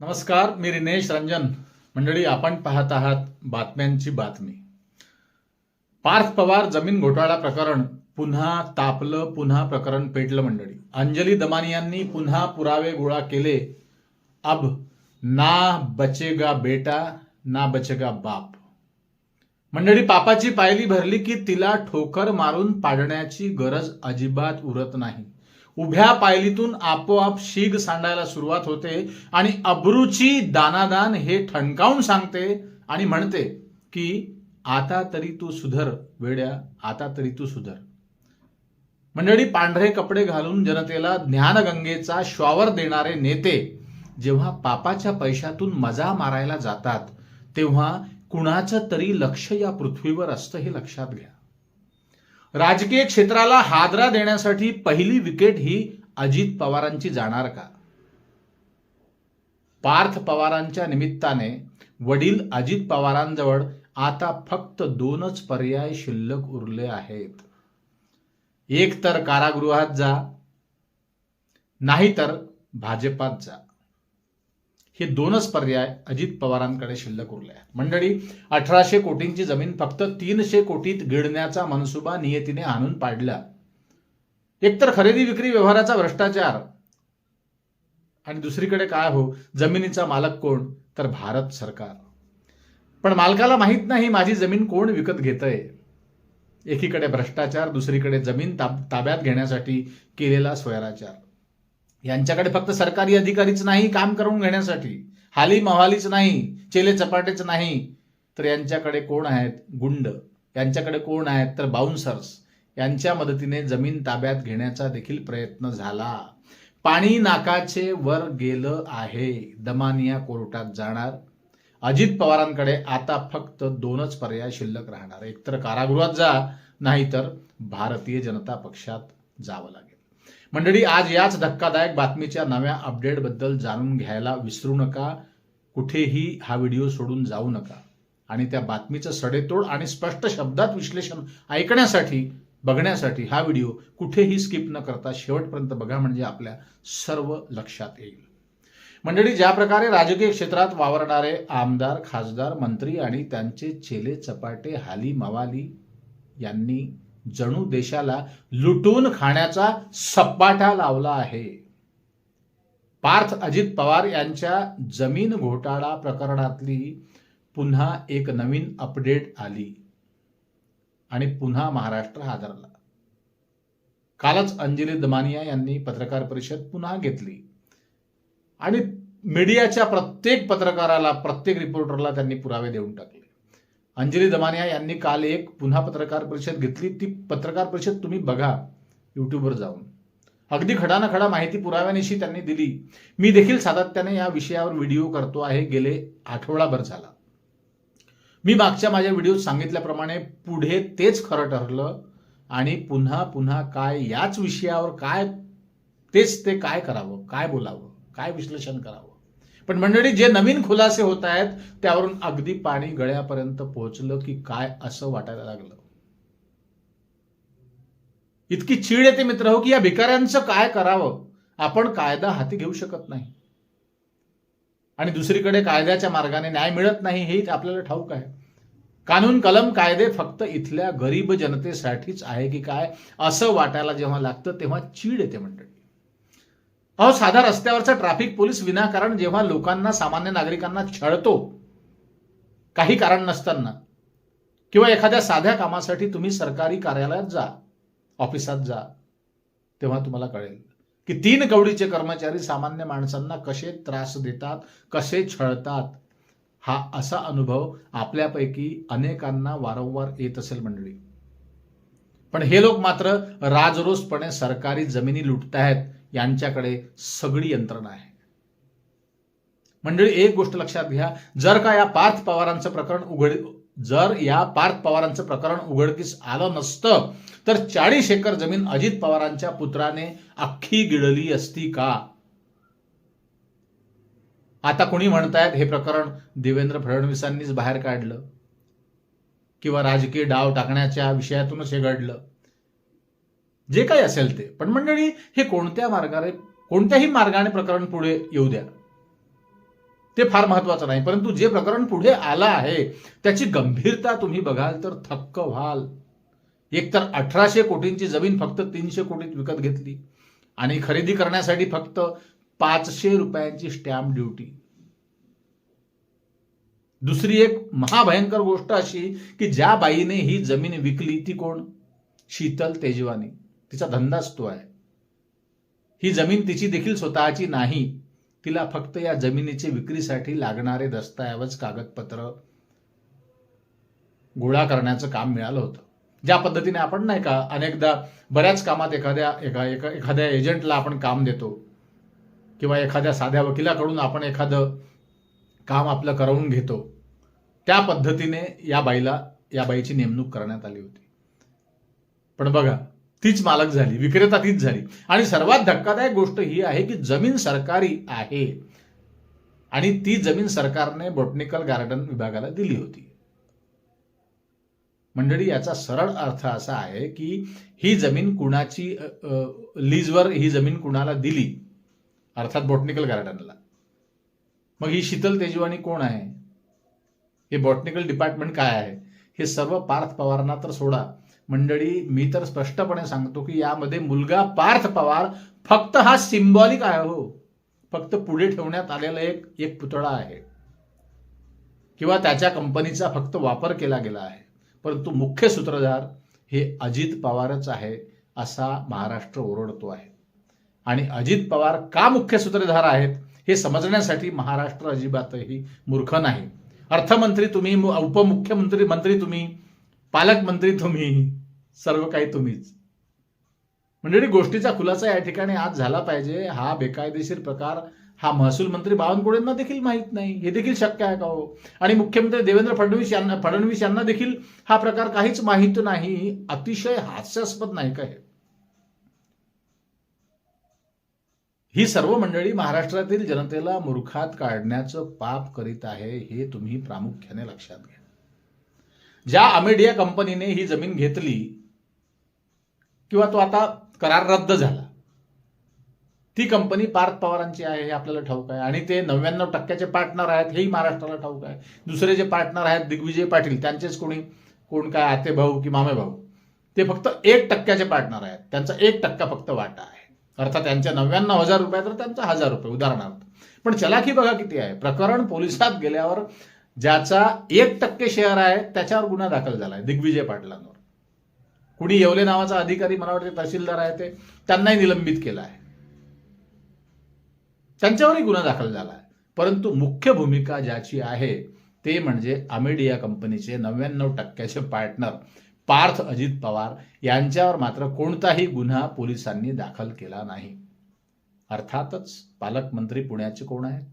नमस्कार मी रिनेश रंजन. मंडळी आपण पाहत आहात बातम्यांची बातमी. पार्थ पवार जमीन घोटाळा प्रकरण पुन्हा तापलं पुन्हा प्रकरण पेटलं मंडळी. अंजली दमानियांनी पुन्हा पुरावे गोळा केले. अब ना बचेगा बेटा ना बचेगा बाप. मंडळी पापाची पायली भरली की तिला ठोकर मारून पाडण्याची गरज अजिबात उरत नाही. उभ्या पायलीतून आपोआप शीग सांडायला सुरुवात होते आणि अब्रूची दानादान हे ठणकावून सांगते आणि म्हणते की आता तरी तू सुधर वेड्या आता तरी तू सुधर. मंडळी पांढरे कपडे घालून जनतेला ज्ञानगंगेचा श्वावर देणारे नेते जेव्हा पापाच्या पैशातून मजा मारायला जातात तेव्हा कुणाचं तरी लक्ष या पृथ्वीवर असतं हे लक्षात घ्या. राजकीय क्षेत्राला हादरा देण्यासाठी पहिली विकेट ही अजित पवारांची जाणार का? पार्थ पवारांच्या निमित्ताने वडील अजित पवारांजवळ आता फक्त दोनच पर्याय शिल्लक उरले आहेत. एक तर कारागृहात जा नाहीतर भाजपात जा. हे दोनच पर्याय अजित पवारांकडे शिल्लक उरले आहेत. मंडळी अठराशे कोटींची जमीन फक्त तीनशे कोटीत गिळण्याचा मनसुबा नियतीने आणून पाडला. एकतर खरेदी विक्री व्यवहाराचा भ्रष्टाचार. आणि दुसरीकडे काय हो? जमिनीचा मालक कोण? तर भारत सरकार. पण मालकाला माहीत नाही माझी जमीन कोण विकत घेतंय. एकीकडे भ्रष्टाचार दुसरीकडे जमीन ताब ताब्यात घेण्यासाठी केलेला स्वैराचार. यांच्याकडे फक्त सरकारी अधिकारीच नाही काम करून घेण्यासाठी. हाली मवालीच नाही चेले चपाटेच नाही. तर यांच्याकडे कोण आहेत? गुंड. यांच्याकडे कोण आहेत? तर बाउन्सर्स. यांच्या मदतीने जमीन ताब्यात घेण्याचा देखील प्रयत्न झाला. पाणी नाकाचे वर गेलं आहे. दमानिया कोर्टात जाणार. अजित पवारांकडे आता फक्त दोनच पर्याय शिल्लक राहणार. एकतर कारागृहात जा नाहीतर भारतीय जनता पक्षात जावं लागेल. मंडळी आज याच धक्कादायक बातमीच्या नव्या अपडेटबद्दल जाणून घ्यायला विसरू नका. कुठेही हा व्हिडिओ सोडून जाऊ नका. आणि त्या बातमीचं सडेतोड आणि स्पष्ट शब्दात विश्लेषण ऐकण्यासाठी बघण्यासाठी हा व्हिडिओ कुठेही स्किप न करता शेवटपर्यंत बघा म्हणजे आपल्या सर्व लक्षात येईल. मंडळी ज्या प्रकारे राजकीय क्षेत्रात वावरणारे आमदार खासदार मंत्री आणि त्यांचे चेले चपाटे हाली मवाली यांनी जणू देशाला लुटून खाण्याचा सपाटा लावला आहे. पार्थ अजित पवार यांच्या जमीन घोटाळा प्रकरणातली पुन्हा एक नवीन अपडेट आली आणि पुन्हा महाराष्ट्र हादरला. कालच अंजली दमानिया यांनी पत्रकार परिषद पुन्हा घेतली आणि मीडियाच्या प्रत्येक पत्रकाराला प्रत्येक रिपोर्टरला त्यांनी पुरावे देऊन टाकले. अंजली दमानिया यांनी काल एक पुन्हा पत्रकार परिषद घेतली. ती पत्रकार परिषद तुम्ही बघा युट्यूबवर जाऊन. अगदी खडा ना खडा माहिती पुराव्यानिशी त्यांनी दिली. मी देखील सातत्याने या विषयावर व्हिडिओ करतो आहे. गेले आठवडाभर झाला. मी मागच्या माझ्या व्हिडिओत सांगितल्याप्रमाणे पुढे तेच खरं ठरलं आणि पुन्हा पुन्हा काय याच विषयावर काय तेच ते काय करावं काय बोलावं काय विश्लेषण करावं. पण मंडळी जे नवीन खुलासे होत आहेत त्यावरून अगदी पाणी गळ्यापर्यंत पोहोचलं की काय असं वाटायला लागलं. इतकी चीड येते मित्र हो की या भिकाऱ्यांचं काय करावं? आपण कायदा हाती घेऊ शकत नाही. आणि दुसरीकडे कायद्याच्या मार्गाने न्याय मिळत नाही हे आपल्याला ठाऊक आहे. कानून कलम कायदे फक्त इथल्या गरीब जनतेसाठीच आहे की काय? असं वाटायला जेव्हा लागतं तेव्हा चीड येते मंडळी. अहो साधा रस्त्यावरचा ट्रॅफिक पोलीस विनाकारण जेव्हा लोकांना सामान्य नागरिकांना छळतो काही कारण नसताना किंवा एखाद्या साध्या कामासाठी तुम्ही सरकारी कार्यालयात जा ऑफिसात जा तेव्हा तुम्हाला कळेल की तीन कवडीचे कर्मचारी सामान्य माणसांना कसे त्रास देतात कसे छळतात हा असा अनुभव आपल्यापैकी अनेकांना वारंवार येत असेल मंडळी. पण हे लोक मात्र राजरोसपणे सरकारी जमिनी लुटतायत यांच्याकडे सगळी यंत्रणा आहे. मंडळी एक गोष्ट लक्षात घ्या. जर का या पार्थ पवारांचं प्रकरण उघड जर या पार्थ पवारांचं प्रकरण उघडकीस आलं नसतं तर चाळीस एकर जमीन अजित पवारांच्या पुत्राने अख्खी गिळली असती का? आता कोणी म्हणतायत हे प्रकरण देवेंद्र फडणवीसांनीच बाहेर काढलं? किंवा राजकीय डाव टाकण्याच्या विषयातूनच हे घडलं? जे काही असेल ते. पण मंडळी हे कोणत्या मार्गाने कोणत्याही मार्गाने प्रकरण पुढे येऊ द्या. ते फार महत्वाचं नाही. परंतु जे प्रकरण पुढे आलं आहे त्याची गंभीरता तुम्ही बघाल तर थक्क व्हाल. एकतर अठराशे कोटींची जमीन फक्त तीनशे कोटीत विकत घेतली. आणि खरेदी करण्यासाठी फक्त पाचशे रुपयांची स्टॅम्प ड्युटी. दुसरी एक महाभयंकर गोष्ट अशी की ज्या बाईने ही जमीन विकली ती कोण? शीतल तेजवानी. तिचा धंदाच तो आहे. ही जमीन तिची देखील स्वतःची नाही. तिला फक्त या जमिनीचे विक्रीसाठी लागणारे दस्तऐवज कागदपत्र गोळा करण्याचं काम मिळालं होतं. ज्या पद्धतीने आपण नाही का अनेकदा बऱ्याच कामात एखाद्या एका एका एखाद्या एजंटला आपण काम देतो किंवा एखाद्या साध्या वकिलाकडून आपण एखादं काम आपलं करवून घेतो त्या पद्धतीने या बाईला या बाईची नेमणूक करण्यात आली होती. पण बघा तीच मालक झाली विक्रेता तीच झाली. आणि सर्वात धक्कादायक गोष्ट ही आहे की जमीन सरकारी आहे. आणि ती जमीन सरकारने बॉटनिकल गार्डन विभागाला दिली होती. मंडळी याचा सरळ अर्थ असा आहे की ही जमीन कुणाची अ, लीजवर ही जमीन कुणाला दिली? अर्थात बॉटनिकल गार्डनला. मग ही शीतल तेजवानी कोण आहे? हे बॉटनिकल डिपार्टमेंट काय आहे? हे सर्व पार्थ पवारांना तर सोडा. मंडळी मी तर स्पष्टपणे सांगतो की यामध्ये मुलगा पार्थ पवार फक्त हा सिम्बॉलिक आहे हो. फक्त पुढे ठेवण्यात आलेला एक एक पुतळा आहे. किंवा त्याच्या कंपनीचा फक्त वापर केला गेला आहे. परंतु मुख्य सूत्रधार हे अजित पवारच आहे असा महाराष्ट्र ओरडतो आहे. आणि अजित पवार का मुख्य सूत्रधार आहेत हे समजण्यासाठी महाराष्ट्र अजिबातही मूर्ख नाही. अर्थमंत्री तुम्ही उपमुख्यमंत्री मंत्री तुम्ही पालकमंत्री तुम्ही सर्व काही तुम्हीच. म्हणजे मंडळी गोष्टीचा खुलासा या ठिकाणी आज झाला पाहिजे. हा बेकायदेशीर प्रकार हा महसूल मंत्री बावनकुळेंना देखील माहीत नाही. हे देखील शक्य आहे का हो? आणि मुख्यमंत्री देवेंद्र फडणवीस यांना फडणवीस यांना देखील हा प्रकार काहीच माहीत नाही. अतिशय हास्यास्पद नाही का हे? ही सर्व मंडळी महाराष्ट्रातील जनतेला मूर्खात काढण्याचं पाप करीत आहे हे तुम्ही प्रामुख्याने लक्षात घ्या. ज्या अमेडिया कंपनीने ही जमीन घेतली किंवा तो आता करार रद्द झाला. ती कंपनी पार्थ पवारांची आहे हे आपल्याला ठाऊक आहे. आणि ते नव्याण्णव टक्क्याचे पार्टनर आहेत हेही महाराष्ट्राला ठाऊक आहे. दुसरे जे पार्टनर आहेत दिग्विजय पाटील त्यांचेच कोणी कोण काय आते भाऊ की मामे भाऊ? ते फक्त एक टक्क्याचे पार्टनर आहेत. त्यांचा एक टक्का फक्त वाटा आहे. अर्थात त्यांच्या नव्याण्णव हजार रुपये तर त्यांचा हजार रुपये उदाहरणार्थ. पण चलाखी बघा किती आहे. प्रकरण पोलिसात गेल्यावर ज्याचा एक टक्के शेअर आहे त्याच्यावर गुन्हा दाखल झाला आहे दिग्विजय पाटलांवर. कुणी येवले नावाचा अधिकारी मला वाटते तहसीलदार आहे ते त्यांनाही निलंबित केलं आहे. त्यांच्यावरही गुन्हा दाखल झाला आहे. परंतु मुख्य भूमिका ज्याची आहे ते म्हणजे अमेडिया कंपनीचे नव्याण्णव टक्क्याचे पार्टनर पार्थ अजित पवार यांच्यावर मात्र कोणताही गुन्हा पोलिसांनी दाखल केला नाही. अर्थातच पालकमंत्री पुण्याचे कोण आहेत?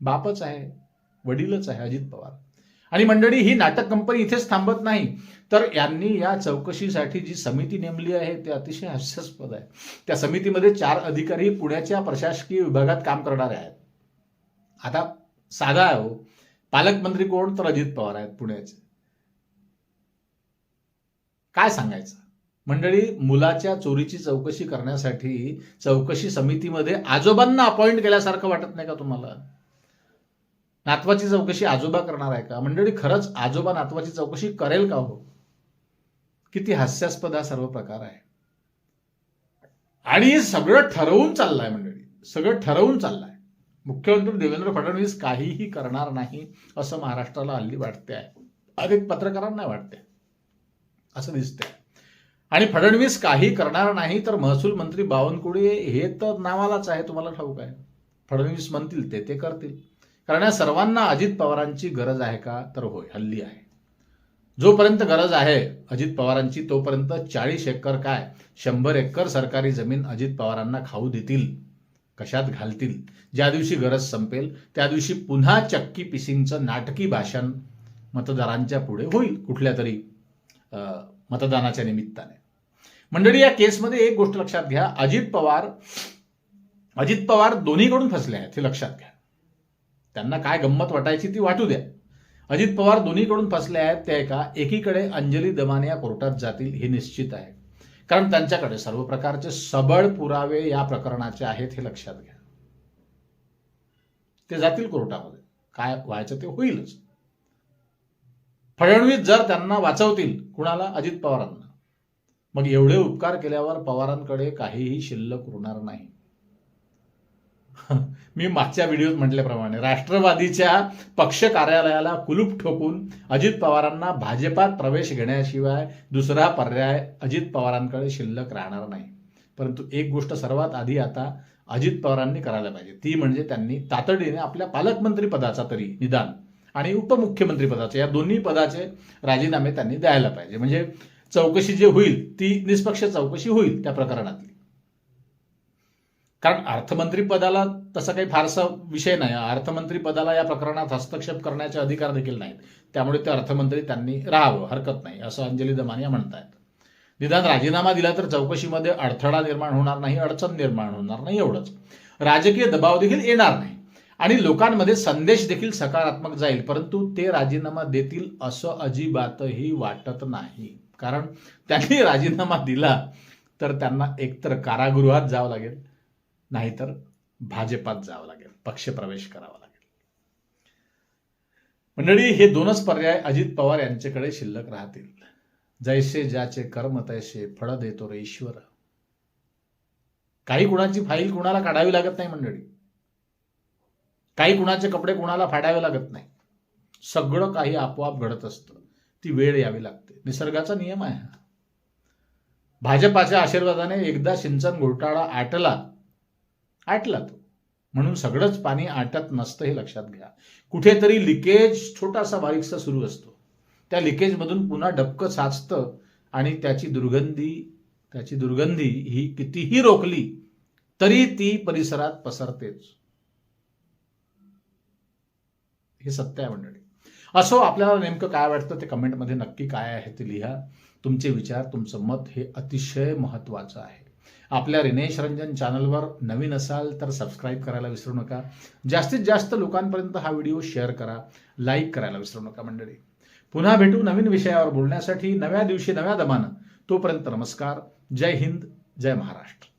बापच आहे वडीलच आहे अजित पवार. आणि मंडळी ही नाटक कंपनी इथेच थांबत नाही. तर यांनी या चौकशीसाठी जी समिती नेमली आहे ते अतिशय हास्यास्पद आहे. त्या समितीमध्ये चार अधिकारी पुण्याच्या प्रशासकीय विभागात काम करणारे आहेत. आता साधा आहे हो. पालकमंत्री कोण? तर अजित पवार आहेत पुण्याचे. काय सांगायचं? मंडळी मुलाच्या चोरीची चौकशी करण्यासाठी चौकशी समितीमध्ये आजोबांना अपॉइंट केल्यासारखं वाटत नाही का तुम्हाला? नातवाची चौकशी आजोबा करणार आहे का? मंडळी खरंच आजोबा नातवाची चौकशी करेल का हो? किती हास्यास्पद हा सर्व प्रकार आहे. आणि सगळं ठरवून चाललंय मंडळी. सगळं ठरवून चाललंय. मुख्यमंत्री देवेंद्र फडणवीस काहीही करणार नाही असं महाराष्ट्राला हल्ली वाटते आहे अनेक पत्रकारांना वाटते असं दिसतंय. आणि फडणवीस काही करणार नाही तर महसूल मंत्री बावनकुळे हे तर नावालाच आहे तुम्हाला ठाऊक आहे. फडणवीस म्हणतील ते ते करतील. कारण या सर्वांना अजित पवारांची गरज आहे का? तर होय हल्ली आहे. जोपर्यंत गरज आहे अजित पवारांची तोपर्यंत चाळीस एकर काय? शंभर एकर सरकारी जमीन अजित पवारांना खाऊ देतील कशात घालतील? ज्या दिवशी गरज संपेल त्या दिवशी पुन्हा चक्की पिसिंगचं नाटकी भाषण मतदारांच्या पुढे होईल कुठल्या तरी अं, मतदानाच्या निमित्ताने. मंडळी या केसमध्ये एक गोष्ट लक्षात घ्या. अजित पवार अजित पवार दोन्हीकडून फसले आहेत हे लक्षात घ्या. त्यांना काय गंमत वाटायची ती वाटू द्या. अजित पवार दोन्हीकडून फसले आहेत ते एका एकीकडे अंजली दमानिया कोर्टात जातील हे निश्चित आहे. कारण त्यांच्याकडे सर्व प्रकारचे सबळ पुरावे या प्रकरणाचे आहेत हे लक्षात घ्या. ते जातील कोर्टामध्ये. काय व्हायचं ते होईलच. फडणवीस जर त्यांना वाचवतील कुणाला? अजित पवारांना. मग एवढे उपकार केल्यावर पवारांकडे काहीही शिल्लक उरणार नाही. मी मागच्या व्हिडिओत म्हटल्याप्रमाणे राष्ट्रवादीच्या पक्ष कार्यालयाला कुलूप ठोकून अजित पवारांना भाजपात प्रवेश घेण्याशिवाय दुसरा पर्याय अजित पवारांकडे शिल्लक राहणार नाही. परंतु एक गोष्ट सर्वात आधी आता अजित पवारांनी करायला पाहिजे. ती म्हणजे त्यांनी तातडीने आपल्या पालकमंत्री पदाचा तरी निदान आणि उपमुख्यमंत्री पदाचे या दोन्ही पदाचे राजीनामे त्यांनी द्यायला पाहिजे. म्हणजे चौकशी जे होईल ती निष्पक्ष चौकशी होईल त्या प्रकरणातली. कारण अर्थमंत्री पदाला तसा काही फारसा विषय नाही. अर्थमंत्री पदाला या प्रकरणात हस्तक्षेप करण्याचे अधिकार देखील नाहीत. त्यामुळे ते अर्थमंत्री त्यांनी राहावं हरकत नाही असं अंजली दमानिया म्हणतायत. निदान राजीनामा दिला तर चौकशीमध्ये अडथळा निर्माण होणार नाही अडचण निर्माण होणार नाही एवढंच. राजकीय दबाव देखील येणार नाही. आणि लोकांमध्ये संदेश देखील सकारात्मक जाईल परंतु ते राजीनामा देतील असं अजिबातही वाटत नाही. कारण त्यांनी राजीनामा दिला तर त्यांना एकतर कारागृहात जावं लागेल नाहीतर भाजपात जावं लागेल पक्षप्रवेश करावा लागेल. मंडळी हे दोनच पर्याय अजित पवार यांच्याकडे शिल्लक राहतील. जैसे ज्याचे कर्म तैसे फळ देतो रे ईश्वर. काही कुणाची फाईल कुणाला काढावी लागत नाही मंडळी. काही कुणाचे कपडे कुणाला फाडावे लागत नाही. सगळं काही आपोआप घडत असतं. ती वेळ यावी लागते. निसर्गाचा नियम आहे भाजपाच्या आशीर्वादाने एकदा सिंचन घोटाळा आटला आटला तो. म्हणून सगळंच पाणी आटत नसतं हे लक्षात घ्या. कुठेतरी लिकेज छोटासा बारीकसा सुरू असतो. त्या लिकेजमधून पुन्हा डबकं साचतं आणि त्याची दुर्गंधी त्याची दुर्गंधी ही कितीही रोखली तरी ती परिसरात पसरतेच. हे सत्य आहे मंडळी. असो आपल्याला नेमकं काय वाटतं ते कमेंटमध्ये नक्की काय आहे ते लिहा. तुमचे विचार तुमचं मत हे अतिशय महत्त्वाचं आहे. आपल्या रिनेश रंजन चॅनलवर नवीन असाल तर सबस्क्राईब करायला विसरू नका. जास्तीत जास्त लोकांपर्यंत हा व्हिडिओ शेअर करा. लाईक करायला विसरू नका मंडळी. पुन्हा भेटू नवीन विषयावर बोलण्यासाठी नव्या दिवशी नव्या दमानं. तोपर्यंत नमस्कार. जय हिंद. जय महाराष्ट्र.